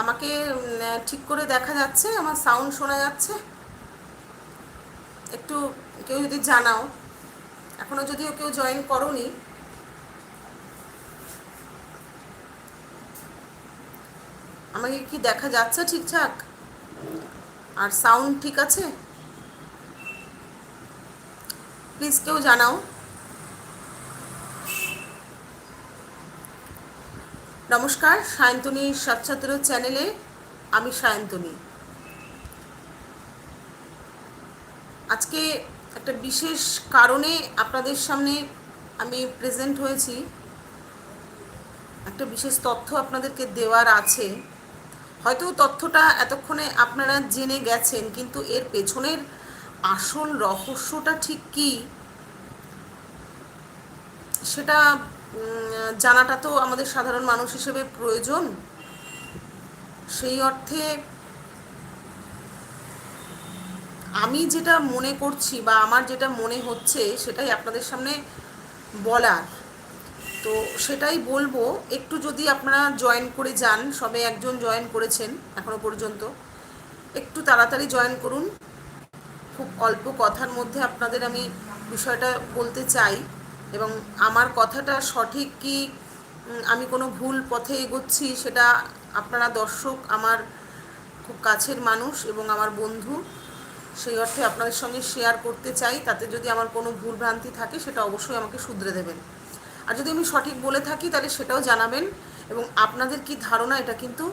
আমাকে ঠিক করে দেখা যাচ্ছে, আমার সাউন্ড শোনা যাচ্ছে। একটু কেউ যদি জানাও, এখনও যদিও কেউ জয়েন করনি। আমাকে কি দেখা যাচ্ছে ঠিকঠাক? আর সাউন্ড ঠিক আছে? প্লিজ কেউ জানাও। নমস্কার, সায়ন্তনী সাতছাত্র চ্যানেলে আমি সায়ন্তনী। আজকে একটা বিশেষ কারণে আপনাদের সামনে আমি প্রেজেন্ট হয়েছি। একটা বিশেষ তথ্য আপনাদেরকে দেওয়ার আছে। হয়তো তথ্যটা এতক্ষণে আপনারা জেনে গেছেন, কিন্তু এর পেছনের আসল রহস্যটা ঠিক কী? সেটা জানাটা তো আমাদের সাধারণ মানুষ হিসেবে প্রয়োজন। সেই অর্থে আমি যেটা মনে করছি বা আমার যেটা মনে হচ্ছে সেটাই আপনাদের সামনে বলার। তো সেটাই বলব, একটু যদি আপনারা জয়েন করে যান, সবে একজন জয়েন করেছেন এখনও পর্যন্ত, একটু তাড়াতাড়ি জয়েন করুন। খুব অল্প কথার মধ্যে আপনাদের আমি বিষয়টা বলতে চাই। এবং আমার কথাটা সঠিক কি আমি কোনো ভুল পথে এগোচ্ছি সেটা আপনারা দর্শক, আমার খুব কাছের মানুষ এবং আমার বন্ধু, সেই অর্থে আপনাদের সঙ্গে শেয়ার করতে চাই। তাতে যদি আমার কোনো ভুল ভ্রান্তি থাকে সেটা অবশ্যই আমাকে শুধরে দেবেন। আর যদি আমি সঠিক বলে থাকি তাহলে সেটাও জানাবেন এবং আপনাদের কি ধারণা এটা কিন্তু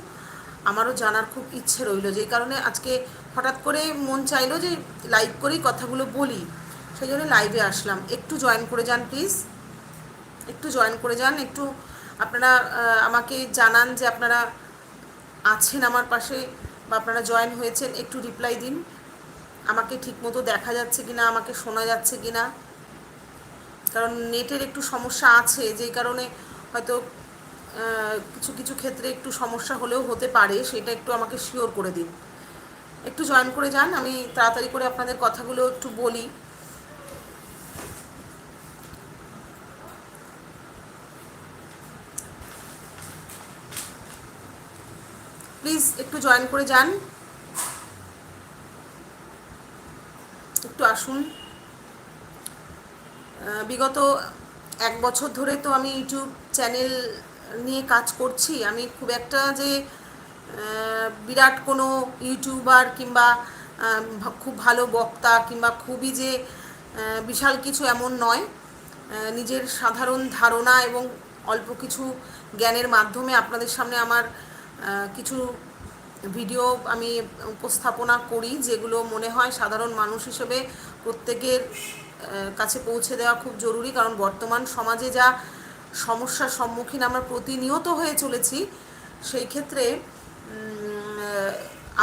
আমারও জানার খুব ইচ্ছে রইল। যেই কারণে আজকে হঠাৎ করে মন চাইলো যে লাইভ করেই কথাগুলো বলি। সেই জন্য লাইভে আসলাম। একটু জয়েন করে যান প্লিজ একটু জয়েন করে যান, একটু আপনারা আমাকে জানান যে আপনারা আছেন আমার পাশে বা আপনারা জয়েন হয়েছেন, একটু রিপ্লাই দিন। আমাকে ঠিকমতো দেখা যাচ্ছে কিনা, আমাকে শোনা যাচ্ছে কিনা। কারণ নেটের একটু সমস্যা আছে, যেই কারণে হয়তো কিছু কিছু ক্ষেত্রে একটু সমস্যা হলেও হতে পারে, সেটা একটু আমাকে শিওর করে দিন। একটু জয়েন করে যান, আমি তাড়াতাড়ি করে আপনাদের কথাগুলো একটু বলি। প্লিজ একটু জয়েন করে যান। একটু আসুন। বিগত এক বছর ধরে তো আমি ইউটিউব চ্যানেল নিয়ে কাজ করছি। আমি খুব একটা যে বিরাট কোনো ইউটিউবার কিংবা খুব ভালো বক্তা কিংবা খুবই যে বিশাল কিছু এমন নয়। নিজের সাধারণ ধারণা এবং অল্প কিছু জ্ঞানের মাধ্যমে আপনাদের সামনে আমার কিছু ভিডিও আমি উপস্থাপনা করি যেগুলো মনে হয় সাধারণ মানুষ হিসেবে প্রত্যেকের কাছে পৌঁছে দেওয়া খুব জরুরি। কারণ বর্তমান সমাজে যা সমস্যার সম্মুখীন আমরা প্রতিনিয়ত হয়ে চলেছি, সেই ক্ষেত্রে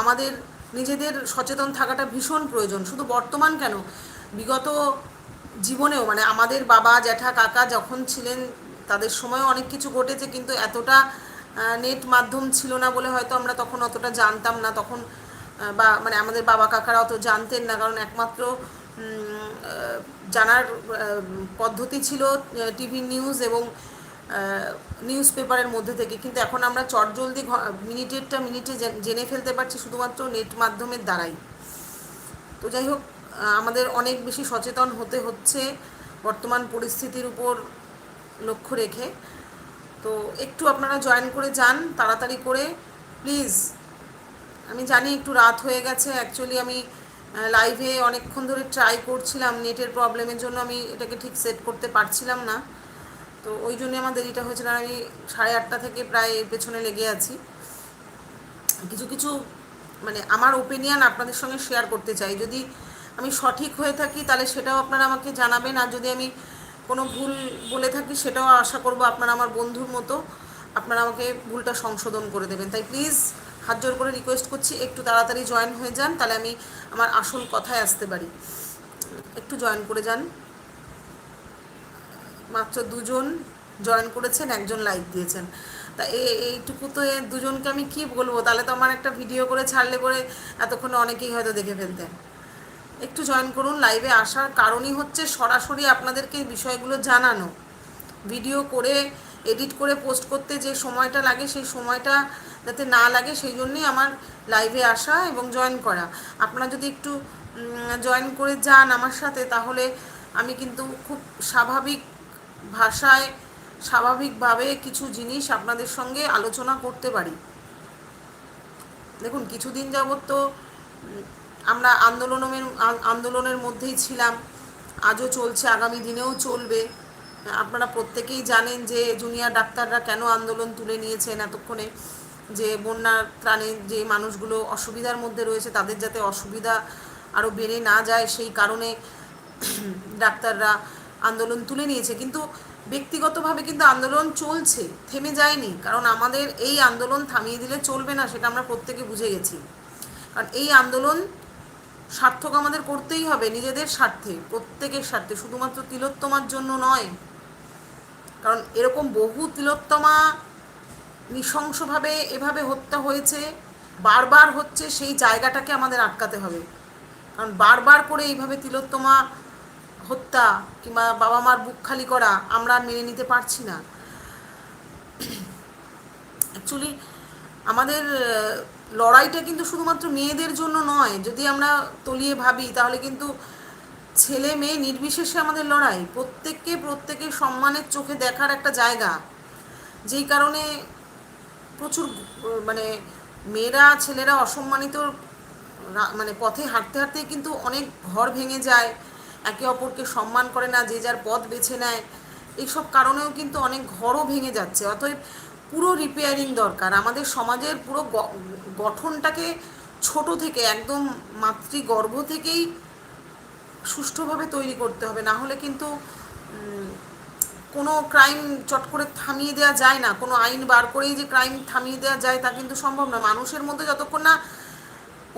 আমাদের নিজেদের সচেতন থাকাটা ভীষণ প্রয়োজন। শুধু বর্তমান কেন, বিগত জীবনেও মানে আমাদের বাবা, জ্যাঠা, কাকা যখন ছিলেন, তাদের সময়ও অনেক কিছু ঘটেছে, কিন্তু এতটা নেট মাধ্যম ছিল না বলে হয়তো আমরা তখন অতটা জানতাম না। তখন বা মানে আমাদের বাবা কাকারা অত জানতেন না। কারণ একমাত্র জানার পদ্ধতি ছিল টিভি নিউজ এবং নিউজ পেপারের মধ্যে থেকে। কিন্তু এখন আমরা চটজলদি মিনিটেরটা মিনিটে জেনে ফেলতে পারছি শুধুমাত্র নেট মাধ্যমের দ্বারাই। তো যাই হোক আমাদের অনেক বেশি সচেতন হতে হচ্ছে বর্তমান পরিস্থিতির উপর লক্ষ্য রেখে। তো একটু আপনারা জয়েন করে যান, তাড়াতাড়ি করে। প্লিজ আমি জানি একটু রাত হয়ে গেছে। অ্যাকচুয়ালি আমি লাইভে অনেকক্ষণ ধরে ট্রাই করছিলাম নেটের প্রবলেমের জন্য আমি এটাকে ঠিক সেট করতে পারছিলাম না। তো ওই জন্য আমার দেরিটা হয়েছিল আর আমি সাড়ে আটটা থেকে প্রায় পেছনে লেগে আছি। কিছু কিছু মানে আমার ওপিনিয়ন আপনাদের সঙ্গে শেয়ার করতে চাই। যদি আমি সঠিক হয়ে থাকি, তাহলে সেটাও আপনারা আমাকে জানাবেন। আর যদি আমি কোনো ভুল বলে থাকি সেটাও আশা করব আপনারা আমার বন্ধুর মতো আপনারা আমাকে ভুলটা সংশোধন করে দেবেন। তাই প্লিজ হাত জোর করে রিকোয়েস্ট করছি, একটু তাড়াতাড়ি জয়েন হয়ে যান, তাহলে আমি আমার আসল কথায় আসতে পারি। একটু জয়েন করে যান। মাত্র দুজন জয়েন করেছেন, একজন লাইক দিয়েছেন। তা এইটুকু তো দুজনকে আমি কি বলব? তাহলে তো আমার একটা ভিডিও করে ছাড়লে পরে এতক্ষণে অনেকেই হয়তো দেখে ফেলতেন। একটু জয়েন করুন লাইভে আসার কারণই হচ্ছে সরাসরি আপনাদেরকে বিষয়গুলো জানানো। ভিডিও করে এডিট করে পোস্ট করতে যে সময়টা লাগে, সেই সময়টা যাতে না লাগে, সেই জন্যই আমার লাইভে আসা এবং জয়েন করা। আপনারা যদি একটু জয়েন করে যান আমার সাথে, তাহলে আমি কিন্তু খুব স্বাভাবিক ভাষায়, স্বাভাবিকভাবে কিছু জিনিস আপনাদের সঙ্গে আলোচনা করতে পারি। দেখুন, কিছুদিন যাবৎ তো আমরা আন্দোলনের আন্দোলনের মধ্যেই ছিলাম। আজও চলছে, আগামী দিনেও চলবে। আপনারা প্রত্যেকেই জানেন যে জুনিয়র ডাক্তাররা কেন আন্দোলন তুলে নিয়েছেন এতক্ষণে, যে বন্যার ত্রাণে যে মানুষগুলো অসুবিধার মধ্যে রয়েছে, তাদের যাতে অসুবিধা আরও বেড়ে না যায়, সেই কারণে ডাক্তাররা আন্দোলন তুলে নিয়েছে। কিন্তু ব্যক্তিগতভাবে কিন্তু আন্দোলন চলছে, থেমে যায়নি। কারণ আমাদের এই আন্দোলন থামিয়ে দিলে চলবে না, সেটা আমরা প্রত্যেকে বুঝে গেছি। কারণ এই আন্দোলন সার্থক আমাদের করতেই হবে, নিজেদের স্বার্থে, প্রত্যেকের স্বার্থে, শুধুমাত্র তিলোত্তমার জন্য নয়। কারণ এরকম বহু তিলোত্তমা নৃশংসভাবে এভাবে হত্যা হয়েছে, বারবার হচ্ছে সেই জায়গাটাকে আমাদের আটকাতে হবে। কারণ বারবার করে এইভাবে তিলোত্তমা হত্যা কিংবা বাবা মার বুক খালি করা আমরা মেনে নিতে পারছি না। অ্যাকচুয়ালি আমাদের লড়াইটা কিন্তু শুধুমাত্র মেয়েদের জন্য নয়, যদি আমরা তলিয়ে ভাবি, তাহলে কিন্তু ছেলে মেয়ে নির্বিশেষে আমাদের লড়াই। প্রত্যেককে প্রত্যেকের সম্মানের চোখে দেখার একটা জায়গা। যেই কারণে প্রচুর মানে মেয়েরা, ছেলেরা অসম্মানিত মানে পথে হাঁটতে হাঁটতে কিন্তু অনেক ঘর ভেঙে যায়, একে অপরকে সম্মান করে না, যে যার পথ বেছে নেয়। এইসব কারণেও কিন্তু অনেক ঘরও ভেঙে যাচ্ছে। অতএব পুরো রিপেয়ারিং দরকার। আমাদের সমাজের পুরো গঠনটাকে ছোট থেকে, একদম মাতৃগর্ভ থেকেই সুষ্ঠুভাবে তৈরি করতে হবে। না হলে কিন্তু কোনো ক্রাইম চট করে থামিয়ে দেওয়া যায় না। কোনো আইন বার করেই যে ক্রাইম থামিয়ে দেওয়া যায় তা কিন্তু সম্ভব না। মানুষের মধ্যে যতক্ষণ না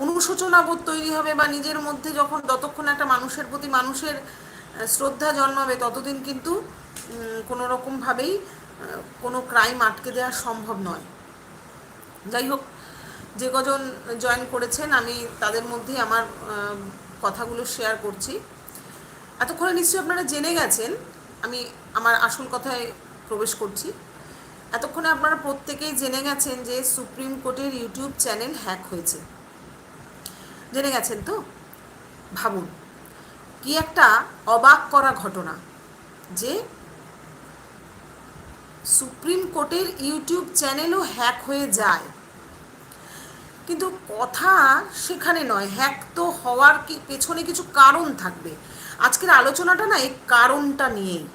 অনুশোচনা বোধ তৈরি হবে বা নিজের মধ্যে যখন যতক্ষণ একটা মানুষের প্রতি মানুষের শ্রদ্ধা জন্মাবে, ততদিন কিন্তু কোনো রকমভাবেই কোনো ক্রাইম আটকে দেওয়া সম্ভব নয়। যাই হোক যে কজন জয়েন করেছেন, আমি তাদের মধ্যেই আমার কথাগুলো শেয়ার করছি। এতক্ষণে নিশ্চয়ই আপনারা জেনে গেছেন, আমি আমার আসল কথায় প্রবেশ করছি। এতক্ষণে আপনারা প্রত্যেকেই জেনে গেছেন যে সুপ্রিম কোর্টের ইউটিউব চ্যানেল হ্যাক হয়েছে। জেনে গেছেন তো? ভাবুন, কি একটা অবাক করা ঘটনা যে সুপ্রিম কোর্টের ইউটিউব চ্যানেলও হ্যাক হয়ে যায়। কিন্তু কথা সেখানে নয়, হ্যাক তো হওয়ার কি পেছনে কিছু কারণ থাকবে? আজকের আলোচনাটা না এই কারণটা নিয়েই।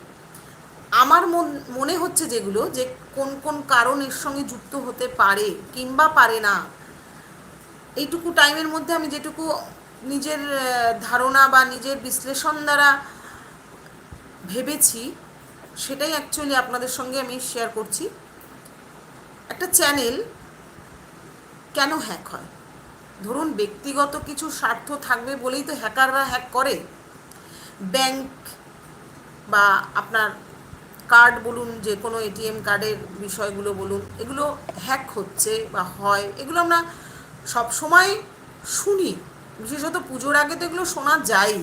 আমার মন- হচ্ছে যেগুলো যে কোন কোন কারণ এর সঙ্গে যুক্ত হতে পারে কিংবা পারে না। এইটুকু টাইমের মধ্যে আমি যেটুকু নিজের ধারণা বা নিজের বিশ্লেষণ দ্বারা ভেবেছি, সেটাই অ্যাকচুয়ালি আপনাদের সঙ্গে আমি শেয়ার করছি। একটা চ্যানেল কেন হ্যাক হয়? ধরুন ব্যক্তিগত কিছু স্বার্থ থাকবে বলেই তো হ্যাকাররা হ্যাক করে। ব্যাংক বা আপনার কার্ড বলুন, যে কোনো এটিএম কার্ডের বিষয়গুলো বলুন, এগুলো হ্যাক হচ্ছে বা হয়, এগুলো আমরা সব সময় শুনি। বিশেষত পুজোর আগে তো এগুলো শোনা যায়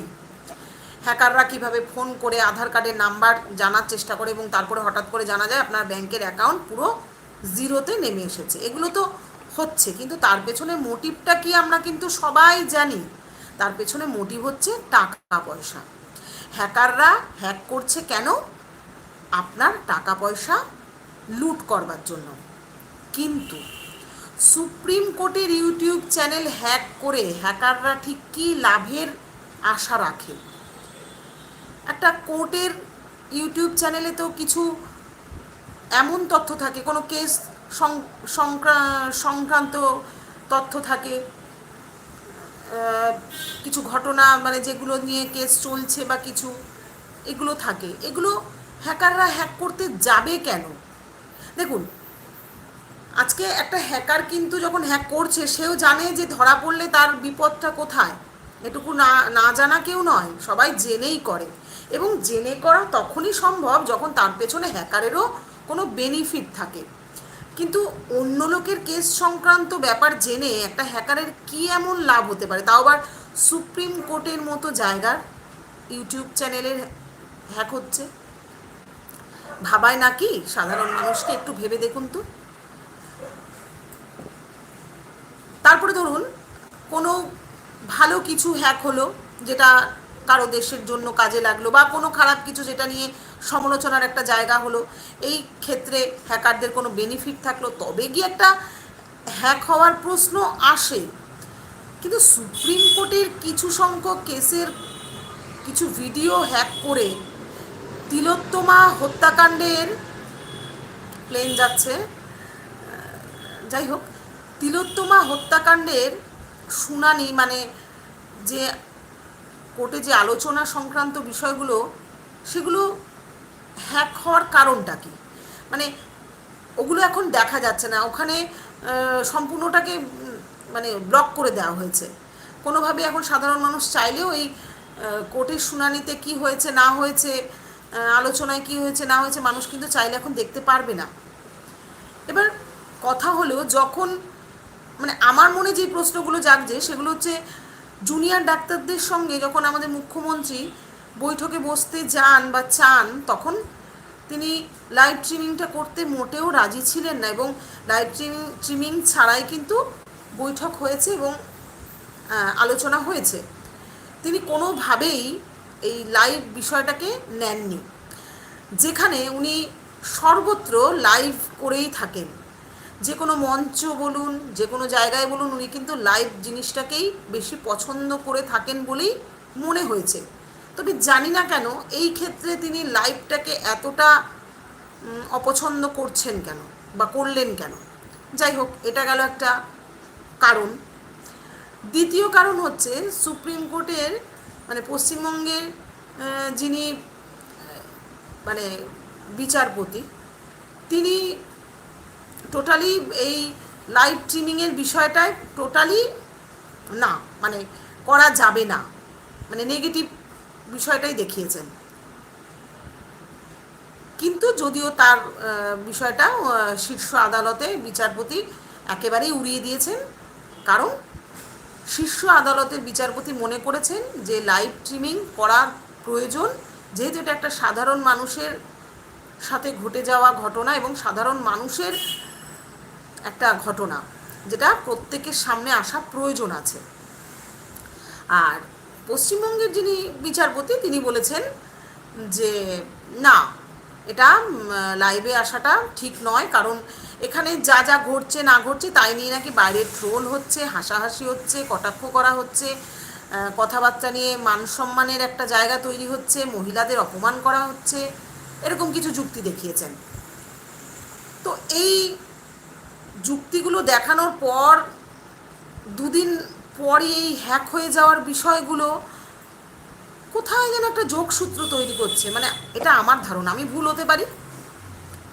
হ্যাকাররা কীভাবে ফোন করে, আধার কার্ডের নাম্বার জানার চেষ্টা করে এবং তারপরে হঠাৎ করে জানা যায় আপনার ব্যাংকের অ্যাকাউন্ট পুরো জিরোতে নেমে এসেছে। এগুলো তো হচ্ছে, কিন্তু তার পেছনে মোটিভটা কি আমরা কিন্তু সবাই জানি। তার পেছনে মোটিভ হচ্ছে টাকা পয়সা হ্যাকাররা হ্যাক করছে কেন? আপনার টাকা পয়সা লুট করবার জন্য। কিন্তু সুপ্রিম কোর্টের ইউটিউব চ্যানেল হ্যাক করে হ্যাকাররা ঠিক কী লাভের আশা রাখে? একটা কোর্টের ইউটিউব চ্যানেলে তো কিছু এমন তথ্য থাকে, কোনো কেস সংক্রান্ত তথ্য থাকে। কিছু ঘটনা মানে যেগুলো নিয়ে কেস চলছে বা কিছু, এগুলো থাকে। এগুলো হ্যাকাররা হ্যাক করতে যাবে কেন? দেখুন, আজকে একটা হ্যাকার কিন্তু যখন হ্যাক করছে, সেও জানে যে ধরা পড়লে তার বিপদটা কোথায়। এটুকু না না জানা কেউ নয়, সবাই জেনেই করে। এবং জেনে করা তখনই সম্ভব যখন তার পেছনে হ্যাকারেরও কোনো বেনিফিট থাকে। কিন্তু অন্য লোকের কেস সংক্রান্ত ব্যাপার জেনে একটা হ্যাকারের কি এমন লাভ হতে পারে? তাও আবার সুপ্রিম কোর্টের মতো জায়গার ইউটিউব চ্যানেলের হ্যাক হচ্ছে। ভাবায় নাকি সাধারণ মানুষকে একটু ভেবে দেখুন তো। তারপরে ধরুন, কোনো ভালো কিছু হ্যাক হলো, যেটা কারও দেশের জন্য কাজে লাগল, বা কোনো খারাপ কিছু যেটা নিয়ে সমালোচনার একটা জায়গা হলো। এই ক্ষেত্রে হ্যাকারদের কোনো বেনিফিট থাকল? তবে গিয়ে একটা হ্যাক হওয়ার প্রশ্ন আসে। কিন্তু সুপ্রিম কোর্টের কিছু সংখ্যক কেসের কিছু ভিডিও হ্যাক করে তিলোত্তমা হত্যাকাণ্ডের প্লেন যাচ্ছে। যাই হোক, তিলোত্তমা হত্যাকাণ্ডের শুনানি মানে যে কোর্টে যে আলোচনা সংক্রান্ত বিষয়গুলো, সেগুলো হ্যাক হওয়ার কারণটা কি? মানে ওগুলো এখন দেখা যাচ্ছে না। ওখানে সম্পূর্ণটাকে মানে ব্লক করে দেওয়া হয়েছে। কোনোভাবে এখন সাধারণ মানুষ চাইলেও এই কোর্টের শুনানিতে কি হয়েছে, না হয়েছে আলোচনায় কি হয়েছে, না হয়েছে, মানুষ কিন্তু চাইলে এখন দেখতে পারবে না। এবার কথা হলো, যখন মানে আমার মনে যে প্রশ্নগুলো জাগছে, সেগুলো হচ্ছে, জুনিয়র ডাক্তারদের সঙ্গে যখন আমাদের মুখ্যমন্ত্রী বৈঠকে বসতে যান বা চান, তখন তিনি লাইভ স্ট্রিমিংটা করতে মোটেও রাজি ছিলেন না এবং লাইভ স্ট্রিমিং স্ট্রিমিং ছাড়াই কিন্তু বৈঠক হয়েছে এবং আলোচনা হয়েছে। তিনি কোনোভাবেই এই লাইভ বিষয়টাকে নেননি। যেখানে উনি সর্বত্র লাইভ করেই থাকেন। যে কোনো মঞ্চ বলুন, যে কোনো জায়গায় বলুন, উনি কিন্তু লাইভ জিনিসটাকেই বেশি পছন্দ করে থাকেন বলেই মনে হয়েছে। তবে জানি না কেন, এই ক্ষেত্রে তিনি লাইভটাকে এতটা অপছন্দ করছেন কেন বা করলেন কেন? যাই হোক, এটা গেল একটা কারণ। দ্বিতীয় কারণ হচ্ছে সুপ্রিম কোর্টের মানে পশ্চিমবঙ্গের যিনি মানে বিচারপতি, তিনি টোটালি এই লাইভ স্ট্রিমিংয়ের বিষয়টায় টোটালি না মানে করা যাবে না। মানে নেগেটিভ বিষয়টাই দেখিয়েছেন। কিন্তু যদিও তার বিষয়টা শীর্ষ আদালতে বিচারপতি একেবারেই উড়িয়ে দিয়েছেন, কারণ শীর্ষ আদালতের বিচারপতি মনে করেছেন যে লাইভ স্ট্রিমিং করার প্রয়োজন, যেহেতু এটা একটা সাধারণ মানুষের সাথে ঘটে যাওয়া ঘটনা এবং সাধারণ মানুষের একটা ঘটনা, যেটা প্রত্যেকের সামনে আসা প্রয়োজন আছে। আর পশ্চিমবঙ্গের যিনি বিচারপতি, তিনি বলেছেন যে, না, এটা লাইভে আসাটা ঠিক নয়। কারণ এখানে যা যা ঘটছে, না ঘটছে, তাই নিয়ে নাকি বাইরে ট্রোল হচ্ছে, হাসাহাসি হচ্ছে, কটাক্ষ করা হচ্ছে কথাবার্তা নিয়ে মান সম্মানের একটা জায়গা তৈরি হচ্ছে, মহিলাদের অপমান করা হচ্ছে। এরকম কিছু যুক্তি দেখিয়েছেন। তো এই যুক্তিগুলো দেখানোর পর দুদিন পরই এই হ্যাক হয়ে যাওয়ার বিষয়গুলো কোথায় যেন একটা যোগসূত্র তৈরি করছে? মানে এটা আমার ধারণা, আমি ভুল হতে পারি?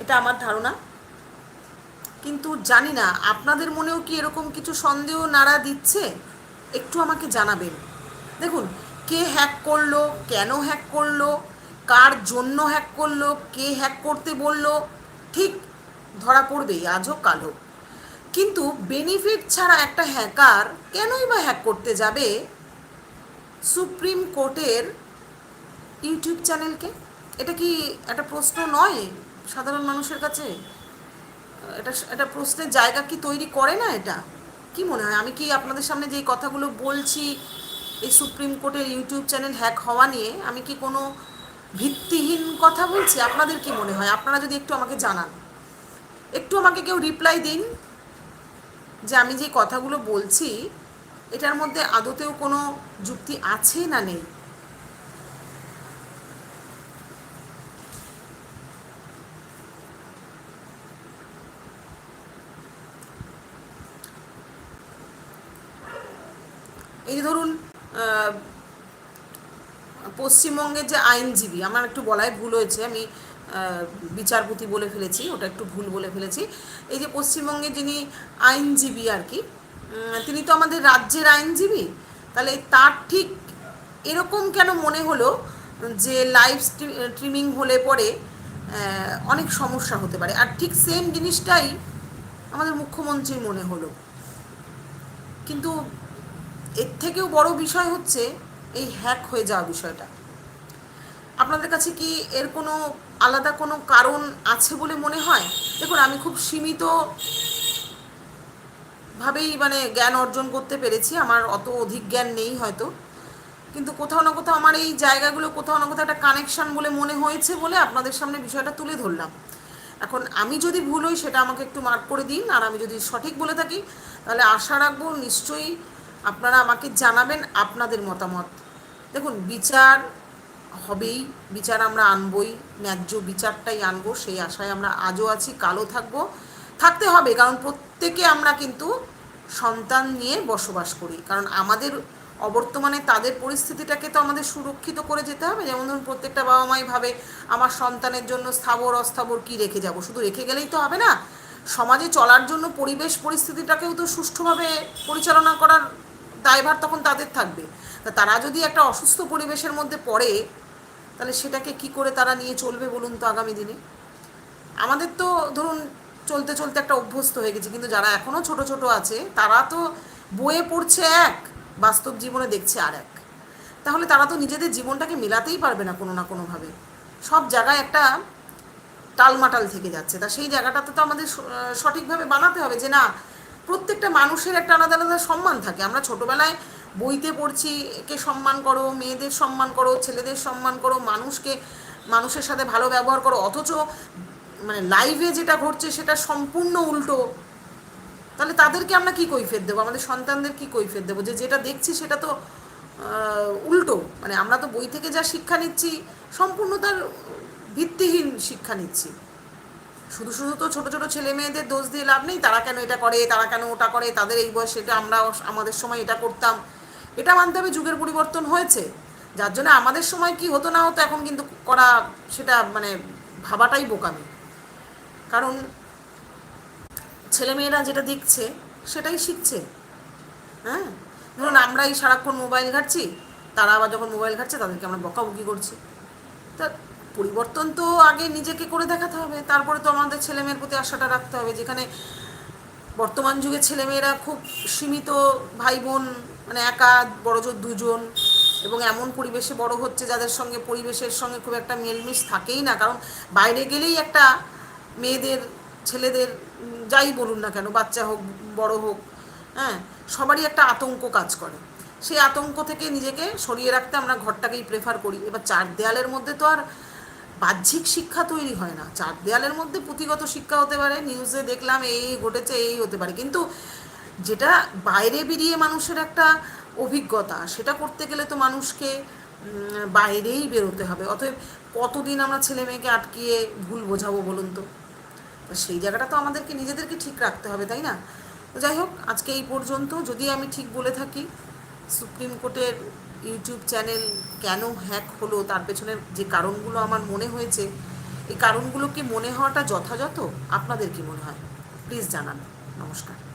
এটা আমার ধারণা। কিন্তু জানি না, আপনাদের মনেও কি এরকম কিছু সন্দেহ নাড়া দিচ্ছে? একটু আমাকে জানাবেন। দেখুন, কে হ্যাক করল, কেন হ্যাক করল, কার জন্য হ্যাক করল, কে হ্যাক করতে বলল, ঠিক ধরা পড়বেই, আজও কাল হোক। কিন্তু বেনিফিট ছাড়া একটা হ্যাকার কেনই বা হ্যাক করতে যাবে? সুপ্রিম কোর্টের ইউটিউব চ্যানেলকে এটা কি একটা প্রশ্ন নয় সাধারণ মানুষের কাছে? এটা এটা প্রশ্নের জায়গা কি তৈরি করে না এটা? কি মনে হয়? আমি কি আপনাদের সামনে যেই কথাগুলো বলছি, এই সুপ্রিম কোর্টের ইউটিউব চ্যানেল হ্যাক হওয়া নিয়ে, আমি কি কোনো ভিত্তিহীন কথা বলছি? আপনাদের কি মনে হয়? আপনারা যদি একটু আমাকে জানান। একটু আমাকে কেউ রিপ্লাই দিন। যে আমি যে কথাগুলো বলছি, এটার মধ্যে আদতেও কোনো যুক্তি আছে না নেই? এই ধরুন পশ্চিমবঙ্গের যে আইনজীবী, আমার একটু বলায় ভুল হয়েছে, আমি বিচারপতি বলে ফেলেছি, ওটা একটু ভুল বলে ফেলেছি। এই যে পশ্চিমবঙ্গে যিনি আইনজীবী আর কি তিনি তো আমাদের রাজ্যের আইনজীবী, তাহলে তার ঠিক এরকম কেন মনে হলো যে লাইভ স্ট্রিমিং হলে পরে অনেক সমস্যা হতে পারে? আর ঠিক সেম জিনিসটাই আমাদের মুখ্যমন্ত্রীর মনে হলো। কিন্তু এর থেকেও বড় বিষয় হচ্ছে এই হ্যাক হয়ে যাওয়া বিষয়টা। আপনাদের কাছে কি এর কোনো আলাদা কোনো কারণ আছে বলে মনে হয়? দেখুন, আমি খুব সীমিত ভাবেই মানে জ্ঞান অর্জন করতে পেরেছি, আমার অত অধিক জ্ঞান নেই হয়তো। কিন্তু কোথাও না কোথাও আমার এই জায়গাগুলো, কোথাও না কোথাও একটা কানেকশন বলে মনে হয়েছে বলে আপনাদের সামনে বিষয়টা তুলে ধরলাম। এখন আমি যদি ভুল হই, সেটা আমাকে একটু মার্ক করে দিন, আর আমি যদি সঠিক বলে থাকি, তাহলে আশা রাখব নিশ্চয়ই আপনারা আমাকে জানাবেন আপনাদের মতামত। দেখুন, বিচার হবেই, বিচার আমরা আনবই, ন্যায্য বিচারটাই আনব, সেই আশায় আমরা আজও আছি, কালও থাকব। থাকতে হবে, কারণ প্রত্যেকে আমরা কিন্তু সন্তান নিয়ে বসবাস করি। কারণ আমাদের অবর্তমানে তাদের পরিস্থিতিটাকে তো আমাদের সুরক্ষিত করে যেতে হবে। যেমন ধরুন, প্রত্যেকটা বাবা মাই ভাবে, আমার সন্তানের জন্য স্থাবর, অস্থাবর, কি রেখে যাব? শুধু রেখে গেলেই তো হবে না। সমাজে চলার জন্য পরিবেশ পরিস্থিতিটাকেও তো সুষ্ঠুভাবে পরিচালনা করার দায়ভার তখন তাদের থাকবে। তা তারা যদি একটা অসুস্থ পরিবেশের মধ্যে পড়ে, তাহলে সেটাকে কি করে তারা নিয়ে চলবে বলুন তো আগামী দিনে? আমাদের তো ধরুন চলতে চলতে একটা অভ্যস্ত হয়ে গেছে, কিন্তু যারা এখনও ছোট ছোট আছে, তারা তো বইয়ে পড়ছে এক, বাস্তব জীবনে দেখছে আর এক। তাহলে তারা তো নিজেদের জীবনটাকে মেলাতেই পারবে না কোনো না কোনোভাবে। সব জায়গায় একটা টালমাটাল থেকে যাচ্ছে। তা সেই জায়গাটাতে তো আমাদের সঠিকভাবে বানাতে হবে যে না প্রত্যেকটা মানুষের একটা আলাদা আলাদা সম্মান থাকে। আমরা ছোটবেলায় বইতে পড়ছি, একে সম্মান করো, মেয়েদের সম্মান করো, ছেলেদের সম্মান করো, মানুষকে, মানুষের সাথে ভালো ব্যবহার করো, অথচ মানে লাইভে যেটা ঘটছে সেটা সম্পূর্ণ উল্টো। তাহলে তাদেরকে আমরা কি কৈফিয়ত দেবো? আমাদের সন্তানদের কি কৈফিয়ত দেবো? যে যেটা দেখছি সেটা তো উল্টো। মানে আমরা তো বই থেকে যা শিক্ষা নিচ্ছি, সম্পূর্ণ তার ভিত্তিহীন শিক্ষা নিচ্ছি। শুধু শুধু তো ছোট ছোট ছেলে মেয়েদের দোষ দিয়ে লাভ নেই, তারা কেন এটা করে, তারা কেন ওটা করে, তাদের এই বয়স এটা আমরা আমাদের সময় এটা করতাম। এটা মানতে হবে যুগের পরিবর্তন হয়েছে। যার জন্য আমাদের সময় কি হতো না হতো এখন কিন্তু করা, সেটা মানে ভাবাটাই বোকামি। কারণ ছেলেমেয়েরা যেটা দেখছে, সেটাই শিখছে। হ্যাঁ? ধরুন আমরাই সারাক্ষণ মোবাইল ঘাটছি, তারা আবার যখন মোবাইল ঘাটছে, তাদেরকে আমরা বকাবকি করছি। তা পরিবর্তন তো আগে নিজেকে করে দেখাতে হবে। তারপরে তো আমাদের ছেলেমেয়ের প্রতি আশাটা রাখতে হবে, যেখানে বর্তমান যুগে ছেলেমেয়েরা খুব সীমিত ভাই বোন মানে একা বড় জোর দুজন এবং এমন পরিবেশে বড় হচ্ছে যাদের সঙ্গে পরিবেশের সঙ্গে খুব একটা মেলমিশ থাকেই না। কারণ বাইরে গেলেই একটা মেয়েদের, ছেলেদের যাই বলুন না কেন, বাচ্চা হোক, বড় হোক হ্যাঁ সবারই একটা আতঙ্ক কাজ করে। সেই আতঙ্ক থেকে নিজেকে সরিয়ে রাখতে আমরা ঘরটাকেই প্রেফার করি। এবার চার দেয়ালের মধ্যে তো আর বাহ্যিক শিক্ষা তৈরি হয় না। চার দেয়ালের মধ্যে পুঁথিগত শিক্ষা হতে পারে নিউজে দেখলাম এই ঘটেছে, এই হতে পারে। কিন্তু যেটা বাইরে বেরিয়ে মানুষের একটা অভিজ্ঞতা, সেটা করতে গেলে তো মানুষকে বাইরেই বেরোতে হবে। অতএব কতদিন আমরা ছেলে মেয়েকে আটকিয়ে ভুল বোঝাবো বলুন তো? সেই জায়গাটা তো আমাদেরকে, নিজেদেরকে ঠিক রাখতে হবে, তাই না? যাই হোক, আজকে এই পর্যন্ত। যদি আমি ঠিক বলে থাকি, সুপ্রিম কোর্টের ইউটিউব চ্যানেল কেন হ্যাক হলো, তার পেছনে যে কারণগুলো আমার মনে হয়েছে, এই কারণগুলো কি মনে হওয়াটা যথাযথ? আপনাদের কি মনে হয়? প্লিজ জানান। নমস্কার।